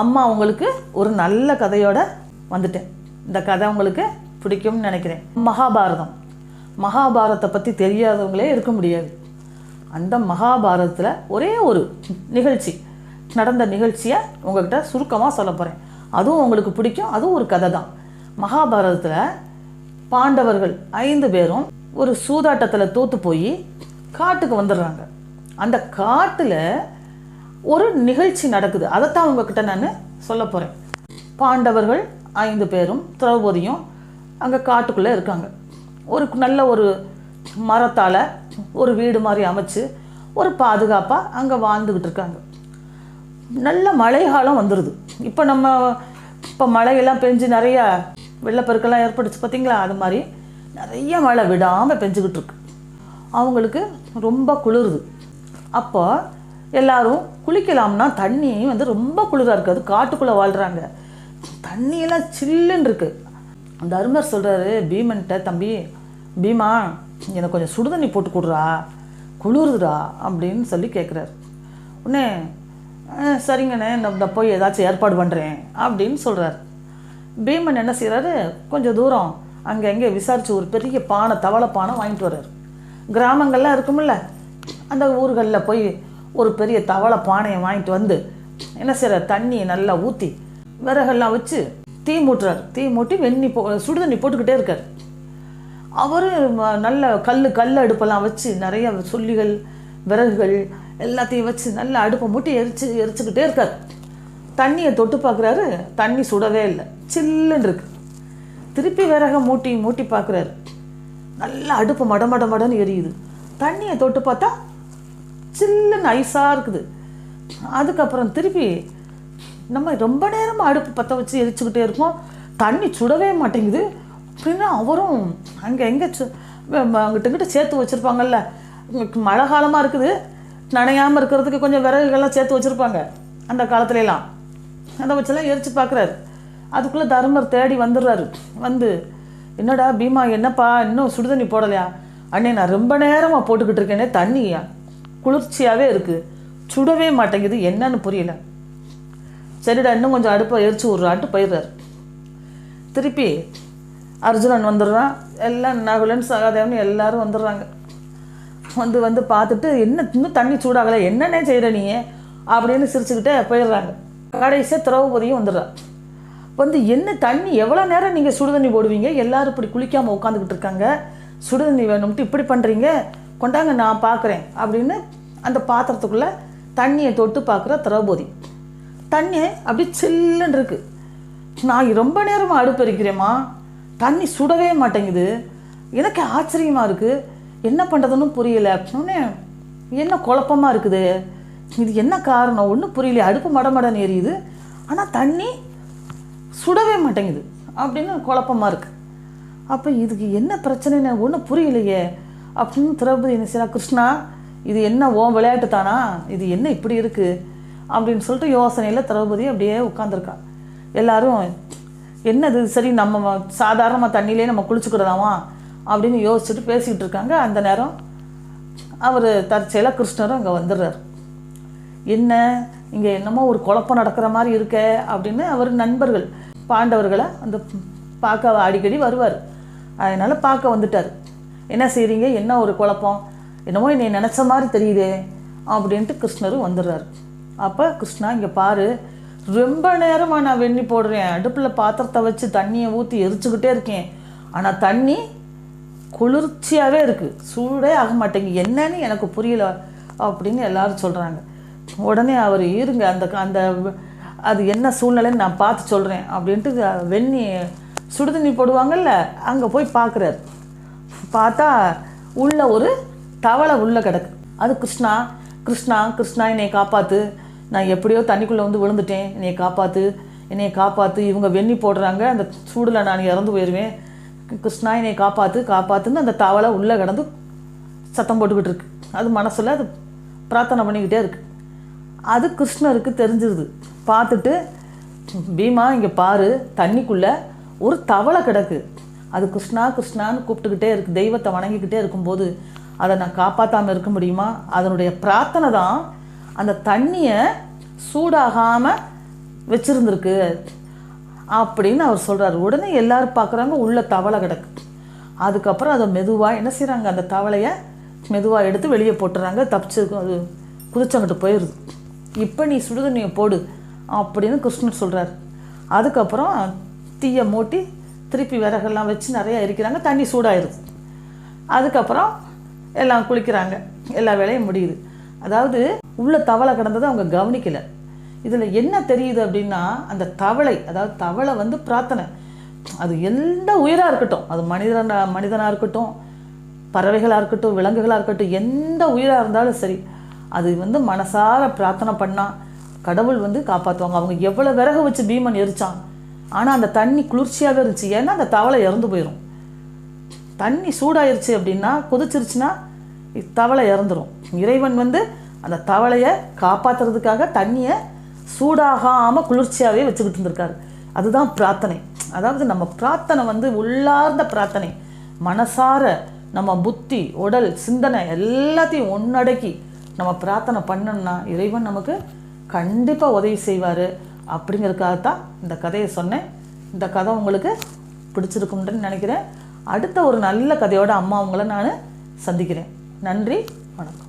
அம்மா உங்களுக்கு ஒரு நல்ல கதையோட வந்துட்டேன். இந்த கதை உங்களுக்கு பிடிக்கும்னு நினைக்கிறேன். மகாபாரதம். மகாபாரதத்தை பற்றி தெரியாதவங்களே இருக்க முடியாது. அந்த மகாபாரதத்தில் ஒரே ஒரு நிகழ்ச்சி நடந்த நிகழ்ச்சியை உங்கள்கிட்ட சுருக்கமாக சொல்ல போகிறேன் அதுவும் உங்களுக்கு பிடிக்கும் அதுவும் ஒரு கதை தான். மகாபாரதத்தில் பாண்டவர்கள் ஐந்து பேரும் ஒரு சூதாட்டத்தில் தோற்று போய் காட்டுக்கு வந்துடுறாங்க. அந்த காட்டில் ஒரு நிகழ்ச்சி நடக்குது. அதைத்தான் உங்ககிட்ட நான் சொல்ல போகிறேன் பாண்டவர்கள் ஐந்து பேரும் திரௌபதியும் அங்கே காட்டுக்குள்ளே இருக்காங்க. ஒரு நல்ல ஒரு மரத்தால் ஒரு வீடு மாதிரி அமைச்சு ஒரு பாதுகாப்பாக அங்கே வாழ்ந்துக்கிட்டு இருக்காங்க நல்ல மழைக்காலம் வந்துடுது இப்போ நம்ம இப்போ மழையெல்லாம் பெஞ்சு நிறைய வெள்ளப்பெருக்கெல்லாம் ஏற்பட்டுச்சு பார்த்தீங்களா அது மாதிரி நிறைய மழை விடாமல் பெஞ்சுக்கிட்டு இருக்கு. அவங்களுக்கு ரொம்ப குளிருது. அப்போ எல்லாரும் குளிக்கலாம்னா தண்ணி வந்து ரொம்ப குளிராக இருக்குது அது காட்டுக்குள்ளே வாழ்கிறாங்க தண்ணியெல்லாம் சில்லுன்னு அந்த அருமர் சொல்கிறாரு பீமன்ட்ட தம்பி பீமா எனக்கு கொஞ்சம் சுடுதண்ணி போட்டு கொடுறா. குளிருதுடா அப்படின்னு சொல்லி கேட்குறாரு உடனே சரிங்கண்ணே நான் இந்த போய் ஏதாச்சும் ஏற்பாடு பண்ணுறேன் அப்படின்னு சொல்கிறாரு பீமன் என்ன செய்கிறாரு கொஞ்சம் தூரம் அங்கே எங்கே விசாரித்து ஒரு பெரிய பானை தவளை பானை வாங்கிட்டு வர்றார். கிராமங்கள்லாம் இருக்குமில்ல அந்த ஊர்களில் போய் ஒரு பெரிய தவளை பானையை வாங்கிட்டு வந்து என்ன செய்கிற தண்ணியை நல்லா ஊற்றி விறகெல்லாம் வச்சு தீ மூட்டுறாரு. தீ மூட்டி வெந்நி போ சுடுதண்ணி போட்டுக்கிட்டே இருக்கார். அவரும் நல்ல கல் கல் அடுப்பெல்லாம் வச்சு நிறைய சொல்லிகள் விறகுகள் எல்லாத்தையும் வச்சு நல்லா அடுப்பை மூட்டி எரிச்சு எரிச்சுக்கிட்டே இருக்கார். தண்ணியை தொட்டு பார்க்குறாரு. தண்ணி சுடவே இல்லை. சில்லுன்னு இருக்கு. திருப்பி விறகை மூட்டி மூட்டி பார்க்குறாரு. நல்லா அடுப்பு மட மட மடன்னு எரியுது. தண்ணியை தொட்டு பார்த்தா சில்லுன்னு ஐஸாக இருக்குது. அதுக்கப்புறம் திருப்பி நம்ம ரொம்ப நேரமாக அடுப்பு பற்ற வச்சு எரிச்சுக்கிட்டே இருக்கோம். தண்ணி சுடவே மாட்டேங்குது. அப்படின்னா அவரும் அங்கே எங்கே சு அங்கிட்ட இங்கிட்ட சேர்த்து வச்சுருப்பாங்கல்ல. மழை காலமாக இருக்குது. நனையாமல் இருக்கிறதுக்கு கொஞ்சம் விறகுகள்லாம் சேர்த்து வச்சுருப்பாங்க. அந்த காலத்துலலாம். அதை வச்செல்லாம் எரிச்சு பார்க்குறாரு அதுக்குள்ளே தர்மர் தேடி வந்துடுறாரு. வந்து என்னடா பீமா என்னப்பா? இன்னும் சுடுதண்ணி போடலையா? அண்ணே நான் ரொம்ப நேரமாக போட்டுக்கிட்டு இருக்கேனே தண்ணியா? குளிர்ச்சியாகவே இருக்குது சுடவே மாட்டேங்குது. என்னன்னு புரியல. சரிடா இன்னும் கொஞ்சம் அடுப்பை எரிச்சு விட்றான்ட்டு போயிடுறாரு. திருப்பி அர்ஜுனன் வந்துடுறான். எல்லாம் நகுலன் சகாதேவன் எல்லாரும் வந்துடுறாங்க. வந்து வந்து பார்த்துட்டு என்ன இன்னும் தண்ணி சூடாகலை. என்னென்ன செய்கிற நீ? அப்படின்னு சிரிச்சுக்கிட்டே போயிடுறாங்க. கடைசியாக திரௌபதியும் வந்துடுறான். வந்து என்ன தண்ணி? எவ்வளோ நேரம் நீங்கள் சுடுதண்ணி போடுவீங்க? எல்லோரும் இப்படி குளிக்காமல் உட்காந்துக்கிட்டு இருக்காங்க. சுடுதண்ணி வேணும்ட்டு இப்படி பண்ணுறீங்க கொண்டாங்க நான் பார்க்குறேன் அப்படின்னு அந்த பாத்திரத்துக்குள்ளே தண்ணியை தொட்டு பார்க்குற திரௌபதி. தண்ணி அப்படி சில்லுன்னு இருக்குது நான் ரொம்ப நேரமாக அடுப்பறிக்கிறேம்மா தண்ணி சுடவே மாட்டேங்குது. எனக்கு ஆச்சரியமாக இருக்குது என்ன பண்ணுறதுன்னு புரியல. உடனே என்ன குழப்பமாக இருக்குது? இது என்ன காரணம்? ஒன்றும் புரியல. அடுப்பு மடமடன்னு எரியுது. ஆனால் தண்ணி சுடவே மாட்டேங்குது அப்படின்னு குழப்பமாக இருக்குது அப்போ இதுக்கு என்ன பிரச்சனைன்னு ஒன்றும் புரியலையே. அப்படின்னு திரௌபதி என்ன செய்யறா கிருஷ்ணா இது என்ன ஓ விளையாட்டு தானா? இது என்ன இப்படி இருக்குது அப்படின்னு சொல்லிட்டு யோசனையில் திரௌபதி அப்படியே உட்காந்துருக்கா எல்லாரும் என்னது சரி நம்ம சாதாரணமாக தண்ணியிலே நம்ம குளிச்சுக்கிறதாமா? அப்படின்னு யோசிச்சுட்டு பேசிக்கிட்டு இருக்காங்க. அந்த நேரம் அவர் தற்செயலாக கிருஷ்ணரும் அங்கே வந்துடுறார். என்ன இங்கே என்னமோ ஒரு குழப்பம் நடக்கிற மாதிரி இருக்கே? அப்படின்னு அவர் நண்பர்கள் பாண்டவர்களை அந்த பார்க்க அடிக்கடி வருவார். அதனால் பார்க்க வந்துட்டார். என்ன செய்கிறீங்க என்ன ஒரு குழப்பம்? என்னமோ என்னை நினச்ச மாதிரி தெரியுதே அப்படின்ட்டு கிருஷ்ணரும் வந்துடுறாரு. அப்போ கிருஷ்ணா இங்கே பாரு ரொம்ப நேரமாக நான் வெண்ணி போடுறேன். அடுப்பில் பாத்திரத்தை வச்சு தண்ணியை ஊற்றி எரிச்சுக்கிட்டே இருக்கேன். ஆனால் தண்ணி குளிர்ச்சியாகவே இருக்குது சூடே ஆக மாட்டேங்குது. என்னன்னு எனக்கு புரியல அப்படின்னு எல்லாரும் சொல்கிறாங்க உடனே அவர் இருங்க அந்த அந்த அது என்ன சூழ்நிலைன்னு நான் பார்த்து சொல்கிறேன் அப்படின்ட்டு வெந்நி சுடுதண்ணி போடுவாங்கல்ல அங்கே போய் பார்க்குறாரு பார்த்தா உள்ள ஒரு தவளை உள்ளே கிடக்கு. அது கிருஷ்ணா கிருஷ்ணா கிருஷ்ணா என்னை காப்பாற்று நான் எப்படியோ தண்ணிக்குள்ளே வந்து விழுந்துட்டேன். என்னை காப்பாற்று என்னை காப்பாற்று இவங்க வெண்ணி போடுறாங்க. அந்த சூடில் நான் இறந்து போயிடுவேன் கிருஷ்ணா என்னை காப்பாற்று காப்பாற்றுன்னு அந்த தவளை உள்ளே கிடந்து சத்தம் போட்டுக்கிட்டு இருக்கு. அது மனசில் அது பிரார்த்தனை பண்ணிக்கிட்டே இருக்கு. அது கிருஷ்ணருக்கு தெரிஞ்சிருது. பார்த்துட்டு பீமா இங்கே பாரு. தண்ணிக்குள்ளே ஒரு தவளை கிடக்கு. அது கிருஷ்ணா கிருஷ்ணான்னு கூப்பிட்டுக்கிட்டே இருக்கு. தெய்வத்தை வணங்கிக்கிட்டே இருக்கும்போது அதை நான் காப்பாற்றாமல் இருக்க முடியுமா? அதனுடைய பிரார்த்தனை தான் அந்த தண்ணியை சூடாகாமல் வச்சுருந்துருக்கு அப்படின்னு அவர் சொல்கிறார் உடனே எல்லாரும் பார்க்குறாங்க உள்ளே தவளை கிடக்கு. அதுக்கப்புறம் அதை மெதுவாக என்ன செய்கிறாங்க அந்த தவளையை மெதுவாக எடுத்து வெளியே போட்டுறாங்க. தப்பிச்சு அது குதிச்சங்கிட்டு போயிடுது இப்போ நீ சுடுதண்ணியை போடு அப்படின்னு கிருஷ்ணன் சொல்கிறார் அதுக்கப்புறம் தீயை மூட்டி திருப்பி விறகெல்லாம் வச்சு நிறையா எரிக்கிறாங்க தண்ணி சூடாயிருது. அதுக்கப்புறம் எல்லாம் குளிக்கிறாங்க. எல்லா வேலையும் முடியுது. அதாவது உள்ள தவளை கிடந்ததை அவங்க கவனிக்கலை. இதில் என்ன தெரியுது அப்படின்னா அந்த தவளை அதாவது தவளை வந்து பிரார்த்தனை. அது எந்த உயிராக இருக்கட்டும் அது மனிதனா மனிதனாக இருக்கட்டும் பறவைகளாக இருக்கட்டும் விலங்குகளாக இருக்கட்டும் எந்த உயிராக இருந்தாலும் சரி அது வந்து மனசார பிரார்த்தனை பண்ணால் கடவுள் வந்து காப்பாற்றுவாங்க அவங்க எவ்வளோ விறகு வச்சு பீமன் எரிச்சான் ஆனால் அந்த தண்ணி குளிர்ச்சியாகவே இருந்துச்சு. ஏன்னா அந்த தவளை இறந்து போயிடும் தண்ணி சூடாயிருச்சு அப்படின்னா கொதிச்சிருச்சுன்னா தவளை இறந்துடும் இறைவன் வந்து அந்த தவளையை காப்பாற்றுறதுக்காக தண்ணியை சூடாகாமல் குளிர்ச்சியாகவே வச்சுக்கிட்டு இருந்திருக்காரு. அதுதான் பிரார்த்தனை. அதாவது நம்ம பிரார்த்தனை வந்து உள்ளார்ந்த பிரார்த்தனை. மனசார நம்ம புத்தி உடல் சிந்தனை எல்லாத்தையும் ஒன்னடக்கி நம்ம பிரார்த்தனை பண்ணோம்னா இறைவன் நமக்கு கண்டிப்பாக உதவி செய்வார். அப்படிங்கிறதுக்காகத்தான் இந்த கதையை சொன்னேன். இந்த கதை உங்களுக்கு பிடிச்சிருக்கும்னு நினைக்கிறேன். அடுத்த ஒரு நல்ல கதையோட அம்மா அவங்கள நான் சந்திக்கிறேன். நன்றி வணக்கம்.